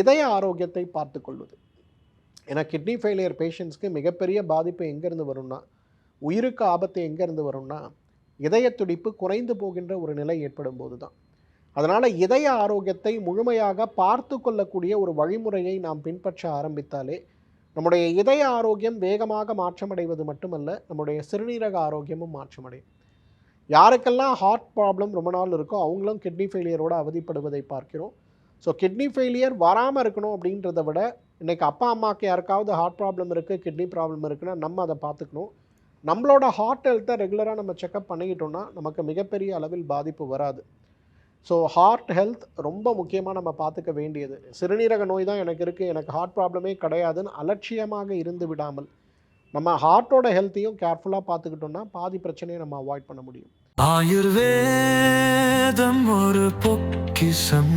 இதய ஆரோக்கியத்தை பார்த்து கொள்வது. ஏன்னா கிட்னி ஃபெயிலியர் பேஷண்ட்ஸ்க்கு மிகப்பெரிய பாதிப்பு எங்கேருந்து வரும்னா உயிருக்கு ஆபத்து எங்கேருந்து வரும்னா இதய துடிப்பு குறைந்து போகின்ற ஒரு நிலை ஏற்படும் போது தான் அதனால் இதய ஆரோக்கியத்தை முழுமையாக பார்த்து கொள்ளக்கூடிய ஒரு வழிமுறையை நாம் பின்பற்ற ஆரம்பித்தாலே நம்முடைய இதய ஆரோக்கியம் வேகமாக மாற்றமடைவது மட்டுமல்ல நம்முடைய சிறுநீரக ஆரோக்கியமும் மாற்றமடையும். யாருக்கெல்லாம் ஹார்ட் ப்ராப்ளம் ரொம்ப நாள் இருக்கோ அவங்களும் கிட்னி ஃபெயிலியரோடு அவதிப்படுவதை பார்க்கிறோம். ஸோ கிட்னி ஃபெயிலியர் வராமல் இருக்கணும் அப்படின்றத விட இன்றைக்கி அப்பா அம்மாவுக்கு யாருக்காவது ஹார்ட் ப்ராப்ளம் இருக்குது கிட்னி ப்ராப்ளம் இருக்குன்னா நம்ம அதை பார்த்துக்கணும். நம்மளோட ஹார்ட் ஹெல்த்தை ரெகுலராக நம்ம செக்கப் பண்ணிக்கிட்டோம்னா நமக்கு மிகப்பெரிய அளவில் பாதிப்பு வராது. ஸோ ஹார்ட் ஹெல்த் ரொம்ப முக்கியமாக நம்ம பார்த்துக்க வேண்டியது. சிறுநீரக நோய் தான் எனக்கு இருக்குது எனக்கு ஹார்ட் ப்ராப்ளமே கிடையாதுன்னு அலட்சியமாக இருந்து விடாமல் நம்ம ஹார்ட்டோட ஹெல்த்தையும் கேர்ஃபுல்லாக பார்த்துக்கிட்டோம்னா பாதி பிரச்சனையை நம்ம அவாய்ட் பண்ண முடியும். ஆயுர்வேதம் ஒரு பொக்கிசம்